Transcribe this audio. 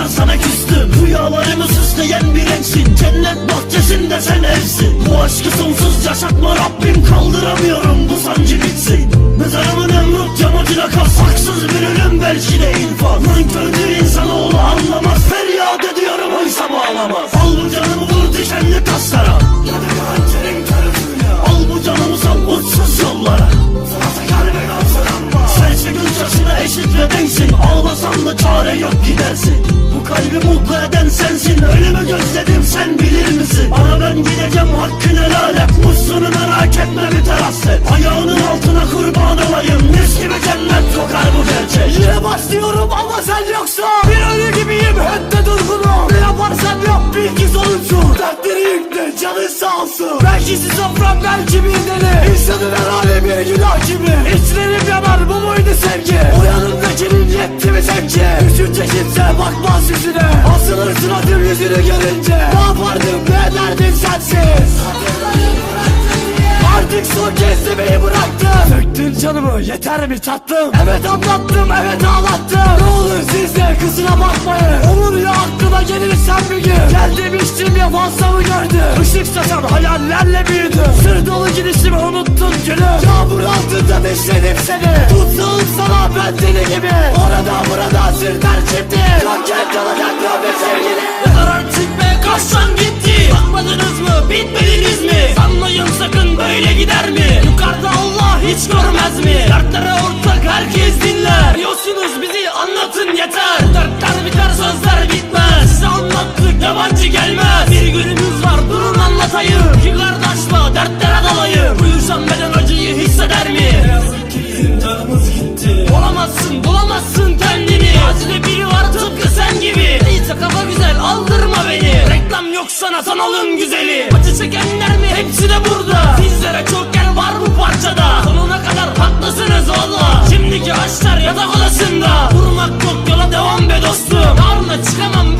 yar sana küstüm. Rüyalarımı süsleyen bir renksin Cennet bahçesinde sen evsin. Bu aşkı sonsuz yaşatma. Rabbim Kaldıramıyorum bu sancı bitsin. Mezarımın emrut yamacına kas Haksız bir ölüm belki de infaz Nankördür insanoğlu anlamaz sensin. Ölümü gözledim sen bilir misin? Bana ben gideceğim hakkını helal et. Musluğunu merak etme biter hasret Ayağının altına kurban olayım. Mis gibi cennet kokar bu gerçek. Yine başlıyorum ama sen yoksa Bir ölü gibiyim hep de durgunum. Ne yaparsam yap bilgi sonucu Dertleri yükle canın sağ olsun. Belki şizofren belki bir deli. İnsanın her hali bir günah gibi. İçlerim yanar bu muydu sevgi? O yanındakinin yetti mi sevgi Düşünce kimse bakmaz yüzüne Asılırsın adım yüzünü görünce Ne yapardım ne ederdim sensiz? Artık son kez demeyi bıraktım Söktün canımı yeter mi tatlım? Evet anlattım evet ağlattım. Ne olur siz de kızına bakmayın. Olur ya aklına gelirsen bir gün. Gel demiştim ya mı gördün Işık saçan hayallerle büyüdüm. Sır dolu gidişimi unuttun gülüm. Yağmur altında besledim seni. Tutsağım sana ben deli gibi. Orada Adam yok sana sanalın güzeli. Acı çekenler mi? Hepsi de burada. Sizlere çok gel var bu parçada. Sonuna kadar haklısınız valla. Şimdiki aşklar yatak odasında. Vurmak yok yola devam be dostum. Yarına çıkamam